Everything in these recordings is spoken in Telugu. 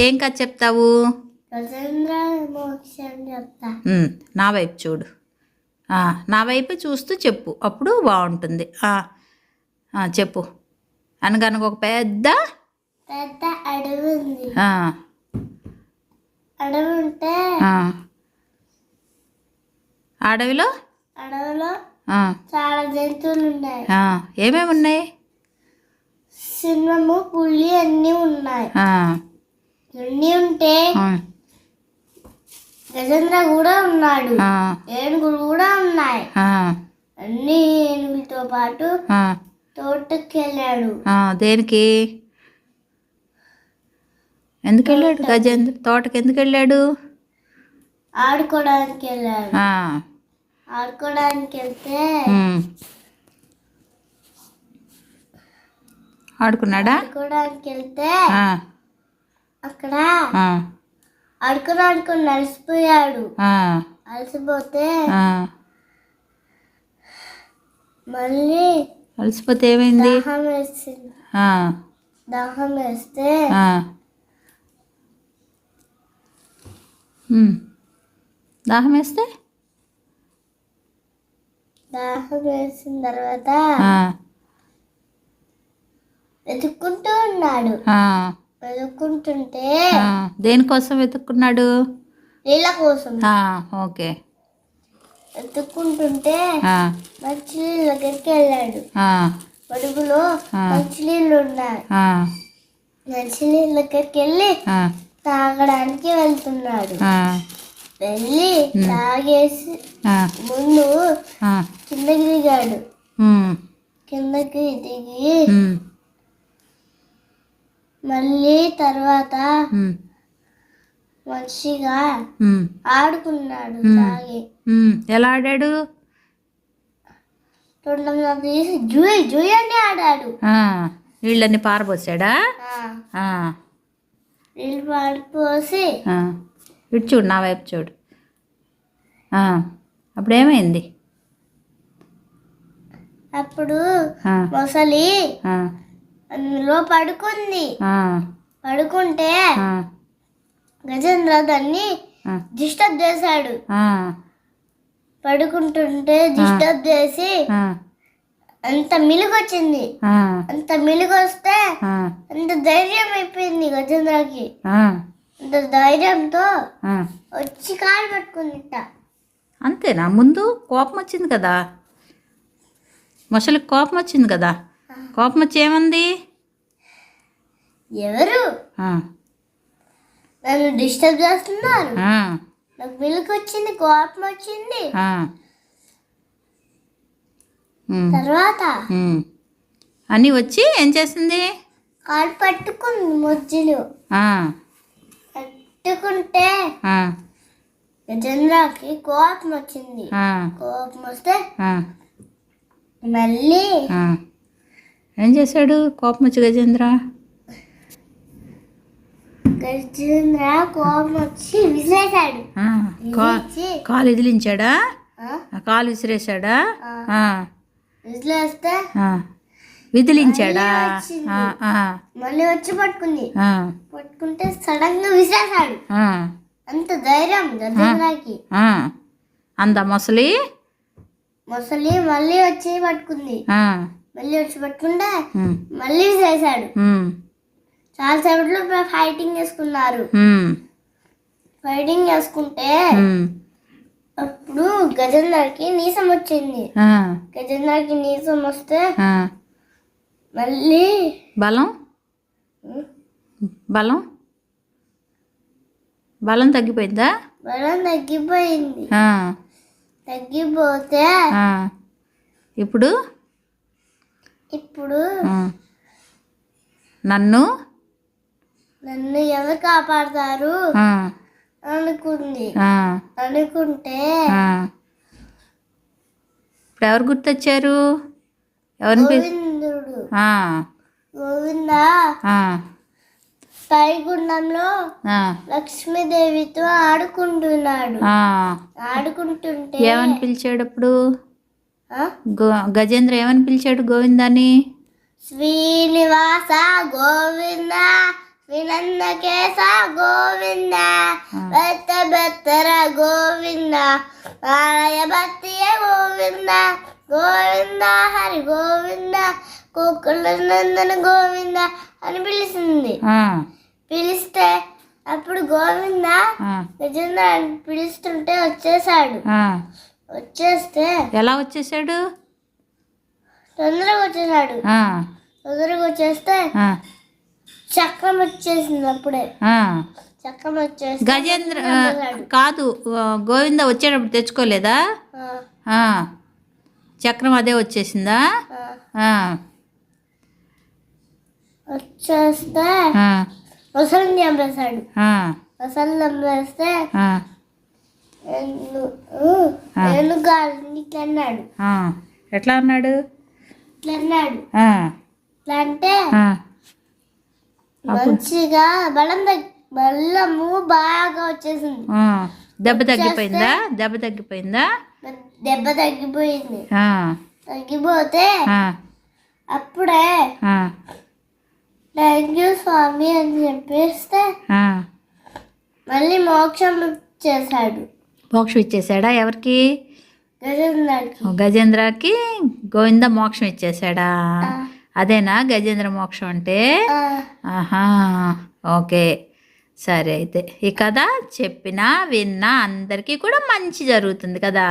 ఏం కథ చెప్తావు? నా వైపు చూడు. నా వైపు చూస్తూ చెప్పు. అప్పుడు బాగుంటుంది. చెప్పు. అనగనగా ఒక పెద్ద పెద్ద అడవి ఉంది అడవి ఉంటే. అడవిలో? అడవిలో చాలా జంతువులు ఉన్నాయి ఏమేమి ఉన్నాయి సింహము పులి అన్నీ ఉన్నాయి. అన్నీ ఉంటే గజేంద్ర కూడా ఉన్నాడు. ఏనుగులు కూడా ఉన్నాయి. అన్ని ఏనుగులతో పాటు తోటకి వెళ్ళాడు దేనికి? ఎందుకు వెళ్ళాడు గజేంద్ర? తోటకి ఎందుకు వెళ్ళాడు ఆడుకోవడానికి వెళ్ళాడు ఆడుకోవడానికి వెళ్తే. ఆడుకున్నాడా? ఆడుకోవడానికి వెళ్తే అక్కడ ఆ, ఆడుకోవడానికి నలిసిపోయాడు ఆ, అలసిపోతే. మళ్ళీ అలసిపోతే ఏమైంది? దాహం వేసింది. దాహం వేస్తే. దాహం వేస్తే? దాహం వేసిన తర్వాత వెతుక్కుంటూ ఉన్నాడు. వెతుక్కుంటుంటే. దేనికోసం వెతుక్కున్నాడు? నీళ్ళ కోసం. ఓకే. వెతుక్కుంటుంటే ఆ, మంచినీళ్ళ దగ్గరికి వెళ్ళాడు. అడుగులో. మంచినీళ్ళు ఉన్నాయి. మంచినీళ్ళ దగ్గరికి వెళ్ళి తాగడానికి వెళ్తున్నాడు. వెళ్ళి తాగేసి ముందు. కిందకి దిగాడు. కిందకి దిగి మళ్ళీ తర్వాత మంచిగా ఆడుకున్నాడు. తాగి. ఎలా ఆడాడు? తీసి జూయి జూయి అని ఆడాడు. ఆ, నీళ్ళన్నీ పారబోసాడా? నీళ్ళు పడిపోసి ఆ. ఇటు చూడు నా వైపు చూడు. అప్పుడు ఏమైంది అప్పుడు మొసలి అందులో పడుకుంది. పడుకుంటే గజేంద్ర దాన్ని డిస్టర్బ్ చేశాడు. పడుకుంటుంటే డిస్టర్బ్ చేసి అంత మిలుగొచ్చింది. అంత మిలుగొస్తే అంత ధైర్యం అయిపోయింది గజేంద్రకి. అంత ధైర్యంతో. వచ్చి కాలు పట్టుకుంది ఇట్ట. అంతేనా? ముందు కోపం వచ్చింది కదా? ముసలికి కోపం వచ్చింది కదా? కోపం వచ్చి ఏమంది ఎవరు నన్ను డిస్టర్బ్ చేస్తున్నారు? నాకు మిలుగు వచ్చింది కోపం వచ్చింది తర్వాత. అన్నీ వచ్చి ఏం చేసింది కాలు పట్టుకుంది ముజ్జులు. పట్టుకుంటే గజేంద్రకి కోపం వచ్చింది కోపం వస్తే మళ్ళీ. ఏం చేశాడు? కోపం వచ్చి గజేంద్ర? గజేంద్ర కోపం వచ్చి విసిరేశాడు. కాలు ఆ, కాలు విసిరేశాడా? విసిరేస్తే. విదిలించాడా? మళ్ళీ వచ్చి పట్టుకుంది. పట్టుకుంటే సడన్గా విసిరేశాడు. ఆ, అంత ధైర్యం గజేంద్రకి. అంద మొసలి? మొసలి మళ్ళీ వచ్చి పట్టుకుంది. మళ్ళీ వచ్చి పట్టుకుంటే మళ్ళీ ఉమ్, చాలా సేపట్లో ఫైటింగ్ చేసుకున్నారు. ఫైటింగ్ చేసుకుంటే అప్పుడు గజేంద్రకి నీసం వచ్చింది. గజేంద్రకి నీసం వస్తే. మళ్ళీ బలం? బలం? బలం తగ్గిపోయిందా? బలం తగ్గిపోయింది. తగ్గిపోతే. ఇప్పుడు? ఇప్పుడు. నన్ను? నన్ను ఎవరు కాపాడతారు? అనుకుంది. అనుకుంటే. ఇప్పుడు ఎవరు గుర్తొచ్చారు? ఎవరిని పిలి? గోవిందుడు. ఆ, గోవింద? పైగుండంలో లక్ష్మీదేవితో ఆడుకుంటున్నాడు. ఆడుకుంటుంటే ఏమని పిలిచాడు అప్పుడు? గజేంద్ర ఏమని పిలిచాడు గోవిందాన్ని? శ్రీనివాస గోవింద వినన్న కేస గోవింద. బెత్త బెత్తర గోవింద ఆలయ భక్తియ గోవింద గోవింద హరి గోవింద కుక్కల నందన గోవింద అని పిలిచింది. పిలిస్తే అప్పుడు గోవింద నిజంగా పిలుస్తుంటే వచ్చేసాడు. వచ్చేస్తే ఎలా వచ్చేసాడు? తొందరగా వచ్చేసాడు. తొందరగా వచ్చేస్తే చక్రం వచ్చేసింది అప్పుడే. చక్రం వచ్చేసి గజేంద్ర కాదు గోవింద వచ్చేటప్పుడు తెచ్చుకోలేదా. చక్రం అదే వచ్చేసిందా? వచ్చేస్తే ముసలిని చంపేశాడు ఆ, ముసలి చంపేస్తే అన్నాడు. ఎట్లా అన్నాడు? అంటే మంచిగా బలం బలము బాగా వచ్చేసింది. దెబ్బ తగ్గిపోయిందా? దెబ్బ తగ్గిపోయిందా? దెబ్బ తగ్గిపోయింది. తగ్గిపోతే అప్పుడే థ్యాంక్ యూ స్వామి అని చెప్పేస్తే. మళ్ళీ మోక్షం చేశాడు. మోక్షం ఇచ్చేసాడా ఎవరికి? గజేంద్రకి. గోవింద మోక్షం ఇచ్చేసాడా. అదేనా గజేంద్ర మోక్షం అంటే? ఆహా ఓకే. సరే అయితే ఈ కథ చెప్పినా విన్నా అందరికీ కూడా మంచి జరుగుతుంది కదా?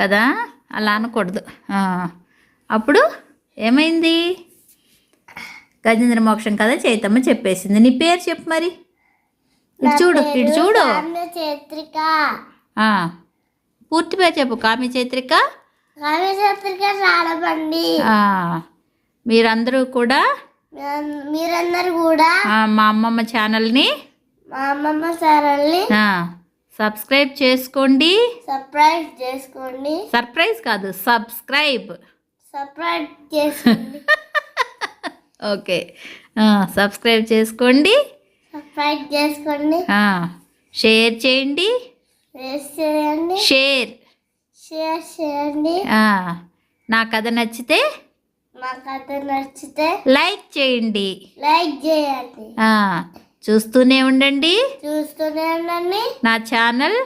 కదా? అలా అనకూడదు. అప్పుడు ఏమైంది? గజేంద్ర మోక్షం కథ చైతమ్మ చెప్పేసింది. నీ పేరు చెప్పు మరి. ఇటు చూడు ఇటు చూడు. చైత్రిక. పూర్తి పేరు చెప్పు కామి చైత్రిక. కావ్య చైత్రిక రాడబండి ఆ, మీరందరూ కూడా మీరందరూ కూడా మా అమ్మమ్మ ఛానల్ని మా అమ్మమ్మ ఆ, సబ్స్క్రైబ్ చేసుకోండి. సర్ప్రైజ్ చేసుకోండి. సర్ప్రైజ్ కాదు సబ్స్క్రైబ్. సర్ప్రైజ్ చేసుకోండి. ఓకే. సబ్స్క్రైబ్ చేసుకోండి. చేసుకోండి. షేర్ చేయండి. చేయండి. షేర్. షేర్ చేయండి. నా కథ నచ్చితే మా కథ నచ్చితే లైక్ చేయండి. లైక్ చేయండి. చూస్తూనే ఉండండి. చూస్తూనే ఉండండి. నా ఛానల్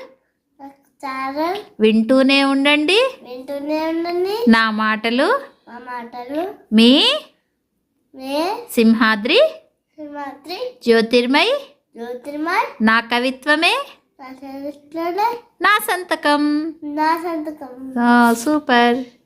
ఛానల్ వింటూనే ఉండండి. వింటూనే ఉండండి. నా మాటలు మా మాటలు మీ మే సింహాద్రి జ్యోతిర్మయ్? జ్యోతిర్మయ్. నా కవిత్వమే? నా సంతకం. నా సంతకం. సూపర్.